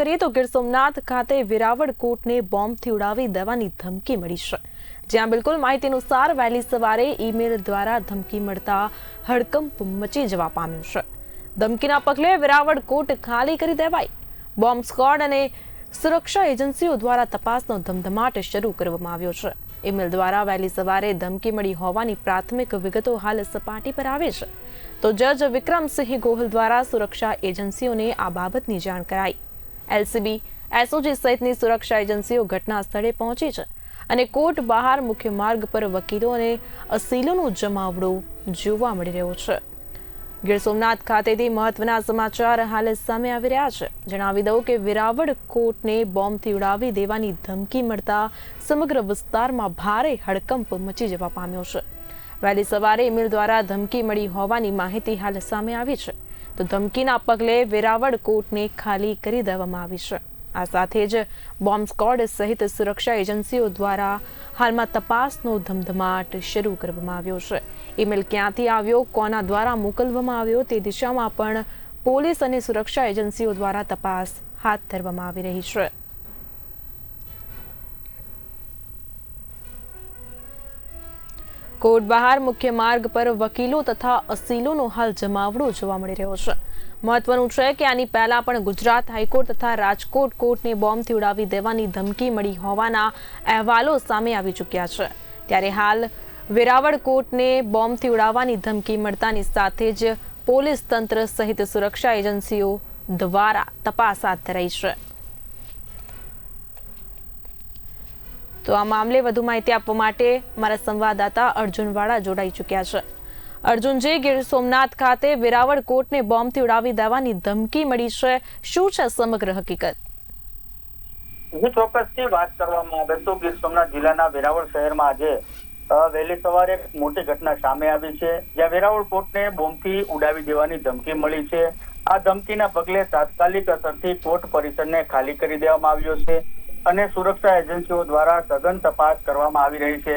કરીએ તો ગીર સોમનાથ ખાતે વેરાવળ કોર્ટને બોમ્બથી ઉડાવી દેવાની ધમકી મળી છે. જ્યાં બિલકુલ માહિતી અનુસાર વહેલી સવારે ઈમેલ દ્વારા ધમકી મળતા હડકંપ મચી જવા પામ્યો છે. ધમકીના પગલે વેરાવળ કોર્ટ ખાલી કરી દેવાઈ. બોમ્બ સ્કોડ અને સુરક્ષા એજન્સીઓ દ્વારા તપાસનો ધમધમાટ શરૂ કરવામાં આવ્યો છે. ઈમેલ દ્વારા વહેલી સવારે ધમકી મળી હોવાની પ્રાથમિક વિગતો હાલ સપાટી પર આવે છે. તો જજ વિક્રમસિંહ ગોહિલ દ્વારા સુરક્ષા એજન્સીઓને આ બાબતની જાણ કરાઈ. એલસીબી, એસઓજી સહિતની સુરક્ષા એજન્સીઓ ઘટના સ્થળે પહોંચી છે અને કોર્ટ બહાર મુખ્ય માર્ગ પર વકીલો અને અસીલોનો જમાવડો જોવા મળી રહ્યો છે. ગીર સોમનાથ ખાતેથી મહત્વના સમાચાર હાલ સામે આવી રહ્યા છે. જણાવી દઉં કે વેરાવળ કોર્ટને બોમ્બથી ઉડાવી દેવાની ધમકી મળતા સમગ્ર વિસ્તારમાં ભારે હડકંપ મચી જવા પામ્યો છે. વહેલી સવારે મિલ દ્વારા ધમકી મળી હોવાની માહિતી હાલ સામે આવી છે. તો ધમકીના પગલે વેરાવળ કોર્ટને ખાલી કરી દેવામાં આવી છે. આ સાથે જ બોમ્બ સ્કોડ સહિત સુરક્ષા એજન્સીઓ દ્વારા હાલમાં તપાસનો ધમધમાટ શરૂ કરવામાં આવ્યો છે. ઈમેલ ક્યાંથી આવ્યો, કોના દ્વારા મોકલવામાં આવ્યો તે દિશામાં પણ પોલીસ અને સુરક્ષા એજન્સીઓ દ્વારા તપાસ હાથ ધરવામાં આવી રહી છે. કોર્ટ બહાર મુખ્ય માર્ગ પર વકીલો તથા અસીલોનો હાલ જમાવડો જોવા મળી રહ્યો છે. મહત્વનું છે કે આની પહેલા પણ ગુજરાત હાઈકોર્ટ તથા રાજકોટ કોર્ટને બોમ્બથી ઉડાવી દેવાની ધમકી મળી હોવાના અહેવાલો સામે આવી ચૂક્યા છે. ત્યારે હાલ વેરાવળ કોર્ટને બોમ્બથી ઉડાવવાની ધમકી મળતાની સાથે જ પોલીસ તંત્ર સહિત સુરક્ષા એજન્સીઓ દ્વારા તપાસ હાથ ધરાઈ છે. તો આ મામલે વધુ માહિતી આપવા માટે મારા સંવાદદાતા અર્જુન વાળા જોડાઈ ચૂક્યા છે. અર્જુનજી ગીર સોમનાથ ખાતે વેરાવળ કોર્ટને બોમ્બથી ઉડાવી દેવાની ધમકી મળી છે. શું છે સમગ્ર હકીકત? ચોક્કસથી વાત કરવામાં આવે તો ગીર સોમનાથ જિલ્લાના વેરાવળ શહેરમાં આજે વહેલી સવારે એક મોટી ઘટના સામે આવી છે, જ્યાં વેરાવળ કોર્ટને બોમ્બથી ઉડાવી દેવાની ધમકી મળી છે. આ ધમકીના પગલે તાત્કાલિક અસરથી કોર્ટ પરિસરને ખાલી કરી દેવામાં આવ્યો છે. અને સુરક્ષા એજન્સીઓ દ્વારા સઘન તપાસ કરવામાં આવી રહી છે.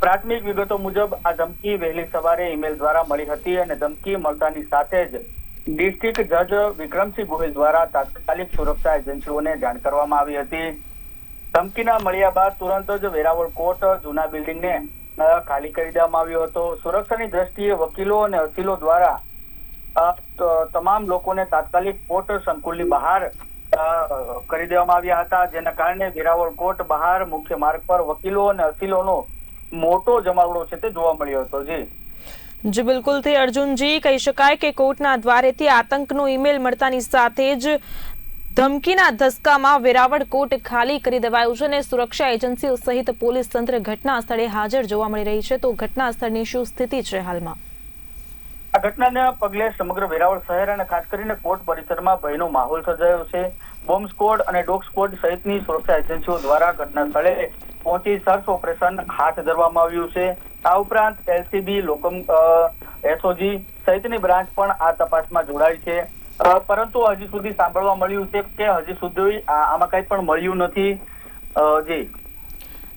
પ્રાથમિક વિગતો મુજબ આ ધમકી વહેલી સવારે ઈમેલ દ્વારા મળી હતી અને ધમકી મળતાની સાથે જ ડિસ્ટ્રિક્ટ જજ વિક્રમસિંહ ગોહિલ દ્વારા તાત્કાલિક સુરક્ષા એજન્સીઓને જાણ કરવામાં આવી હતી. ધમકીના મળ્યા બાદ તુરંત જ વેરાવળ કોર્ટ જૂના બિલ્ડિંગને ખાલી કરી દેવામાં આવ્યો હતો. સુરક્ષાની દ્રષ્ટિએ વકીલો અને અસીલો દ્વારા તમામ લોકોને તાત્કાલિક કોર્ટ સંકુલની બહાર કરી દેવામાં આવ્યા હતા, જેના કારણે વેરાવળ કોર્ટ બહાર મુખ્ય માર્ગ પર વકીલો અને અસીલોનો મોટો જમાવડો છે તે જોવા મળ્યો હતો. જી. જી બિલકુલથી અર્જુનજી, કહી શકાય કે કોર્ટના દ્વારેથી આતંકનો ઈમેલ મળતાની સાથે જ ધમકીના ધસકામાં વેરાવળ કોર્ટ ખાલી કરી દેવાયું છે અને સુરક્ષા એજન્સીઓ સહિત પોલીસ તંત્ર ઘટના સ્થળે હાજર જોવા મળી રહી છે. તો ઘટના સ્થળની શું સ્થિતિ છે હાલમાં? આ ઘટનાને પગલે સમગ્ર વેરાવળ શહેર અને ખાસ કરીને કોર્ટ પરિસરમાં ભયનો માહોલ સર્જાયો છે. બોમ્બ સ્કોડ અને ડોગ સ્કોડ સહિતની સુરક્ષા એજન્સીઓ દ્વારા ઘટના સ્થળે પહોંચી સર્ચ ઓપરેશન હાથ ધરવામાં આવ્યું છે. આ ઉપરાંત એલસીબી, લોકમ એસઓજી સહિતની બ્રાન્ચ પણ આ તપાસમાં જોડાઈ છે. પરંતુ હજી સુધી સાંભળવા મળ્યું છે કે હજી સુધી આમાં કંઈ પણ મળ્યું નથી. જી.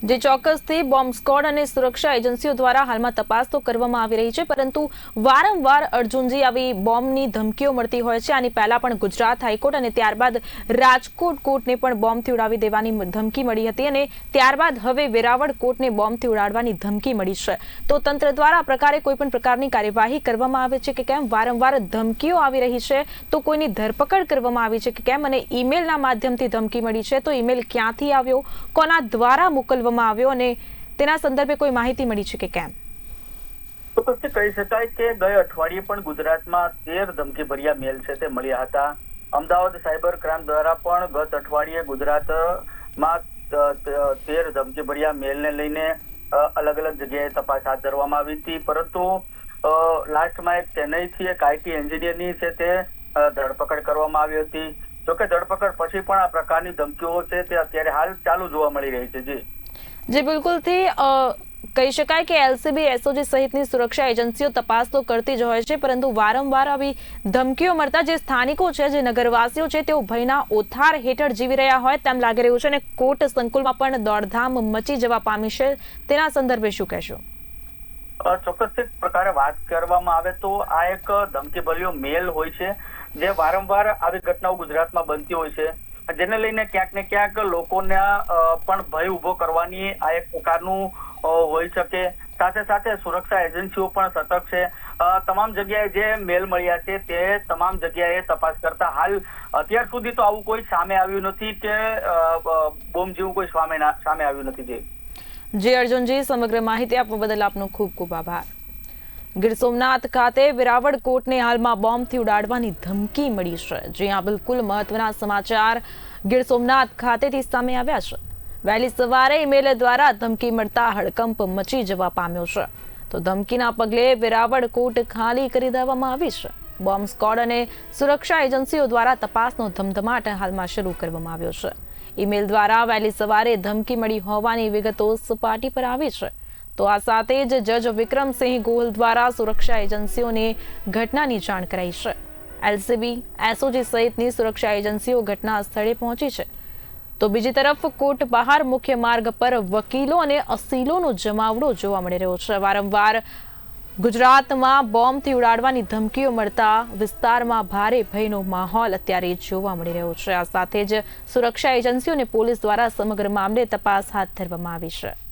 જે ચોક્કસથી બોમ્બ સ્કોડ અને સુરક્ષા એજન્સીઓ દ્વારા હાલમાં તપાસ તો કરવામાં આવી રહી છે, પરંતુ વારંવાર અર્જુનજી આવી બોમ્બની ધમકીઓ મળતી હોય છે. આની પહેલા પણ ગુજરાત હાઈકોર્ટ અને ત્યારબાદ રાજકોટ કોર્ટને પણ બોમ્બથી ઉડાવી દેવાની ધમકી મળી હતી અને ત્યારબાદ હવે વેરાવળ કોર્ટને બોમ્બથી ઉડાડવાની ધમકી મળી છે. તો તંત્ર દ્વારા આ પ્રકારે કોઈ પણ પ્રકારની કાર્યવાહી કરવામાં આવે છે કે કેમ? વારંવાર ધમકીઓ આવી રહી છે તો કોઈની ધરપકડ કરવામાં આવી છે કે કેમ? અને ઈમેલના માધ્યમથી ધમકી મળી છે તો ઈમેલ ક્યાંથી આવ્યો? કોના દ્વારા મોકલવામાં આવ્યો અને તેના સંદર્ભે કોઈ માહિતી મળી છે કે કેમ? કહી શકાય કે ગયા અઠવાડિયે પણ ગુજરાતમાં તેર ધમકીભર્યા મેલ છે તે મળ્યા હતા. અમદાવાદ સાયબર ક્રાઇમ દ્વારા પણ ગત અઠવાડિયે ગુજરાતમાં તેર ધમકીભર્યા મેલને લઈને અલગ અલગ જગ્યાએ તપાસ હાથ ધરવામાં આવી હતી. પરંતુ લાસ્ટમાં એક ચેન્નઈથી એક આઈટી એન્જિનિયરની છે તે ધરપકડ કરવામાં આવી હતી. જોકે ધરપકડ પછી પણ આ પ્રકારની ધમકીઓ છે તે અત્યારે હાલ ચાલુ જોવા મળી રહી છે. જી. જે, બિલકુલથી કહી શકાય કે એલસીબી, એસઓજી સહિતની સુરક્ષા એજન્સીઓ તપાસ તો કરતી જ હોય છે, પરંતુ વારંવાર આવી ધમકીઓ મળતા જે સ્થાનિકો છે, જે નગરવાસીઓ છે, તેઓ ભયના ઓથાર હેઠળ જીવી રહ્યા હોય તેમ લાગી રહ્યું છે અને કોર્ટ સંકુલમાં પણ દોડધામ મચી જવા પામી છે. તેના સંદર્ભે શું કહેશો? ચોક્કસ પ્રકારે વાત કરવામાં આવે તો આ એક ધમકીભર્યો મેલ હોય છે, જે વારંવાર આવી ઘટનાઓ ગુજરાતમાં બનતી હોય છે. જેને લઈને ક્યાંક ને ક્યાંક લોકોને પણ ભય ઊભો કરવાની આ એક પ્રકારનું હોય શકે. સાથે સાથે સુરક્ષા એજન્સીઓ પણ સતર્ક છે. તમામ જગ્યાએ જે મેલ મળ્યા છે તે તમામ જગ્યાએ તપાસ કરતા હાલ અત્યાર સુધી તો આવું કોઈ સામે આવ્યું નથી કે બોમ્બ જેવું કોઈ સામે આવ્યું નથી જે. જી અર્જુનજી, સમગ્ર માહિતી આપવા બદલ આપનો ખૂબ ખૂબ આભાર. ગીર સોમનાથ ખાતે વેરાવળ કોર્ટને હાલમાં બોમ્બથી ઉડાડવાની ધમકી મળી છે. જ્યાં બિલકુલ મહત્વના સમાચાર ગીર સોમનાથ ખાતેથી સામે આવ્યા છે. વહેલી સવારે ઈમેલ દ્વારા ધમકી મળતા હડકંપ મચી જવા પામ્યો છે. તો ધમકીના પગલે વેરાવળ કોર્ટ ખાલી કરી દેવામાં આવી છે. બોમ્બ સ્કોડ અને સુરક્ષા એજન્સીઓ દ્વારા તપાસનો ધમધમાટ હાલમાં શરૂ કરવામાં આવ્યો છે. ઈમેલ દ્વારા વહેલી સવારે ધમકી મળી હોવાની વિગતો સપાટી પર આવી છે. તો આ સાથે જ જજ વિક્રમસિંહ ગોહિલ દ્વારા સુરક્ષા એજન્સીઓને ઘટનાની જાણ કરાઈ છે. એલસીબી, એસઓજી સહિતની સુરક્ષા એજન્સીઓ ઘટના સ્થળે પહોંચી છે. તો બીજી તરફ કોર્ટ બહાર મુખ્ય માર્ગ પર વકીલો અને અસીલોનો જમાવડો જોવા મળી રહ્યો છે. વારંવાર ગુજરાતમાં બોમ્બથી ઉડાડવાની ધમકીઓ મળતા વિસ્તારમાં ભારે ભયનો માહોલ અત્યારે જોવા મળી રહ્યો છે. આ સાથે જ સુરક્ષા એજન્સીઓ અને પોલીસ દ્વારા સમગ્ર મામલે તપાસ હાથ ધરવામાં આવી છે.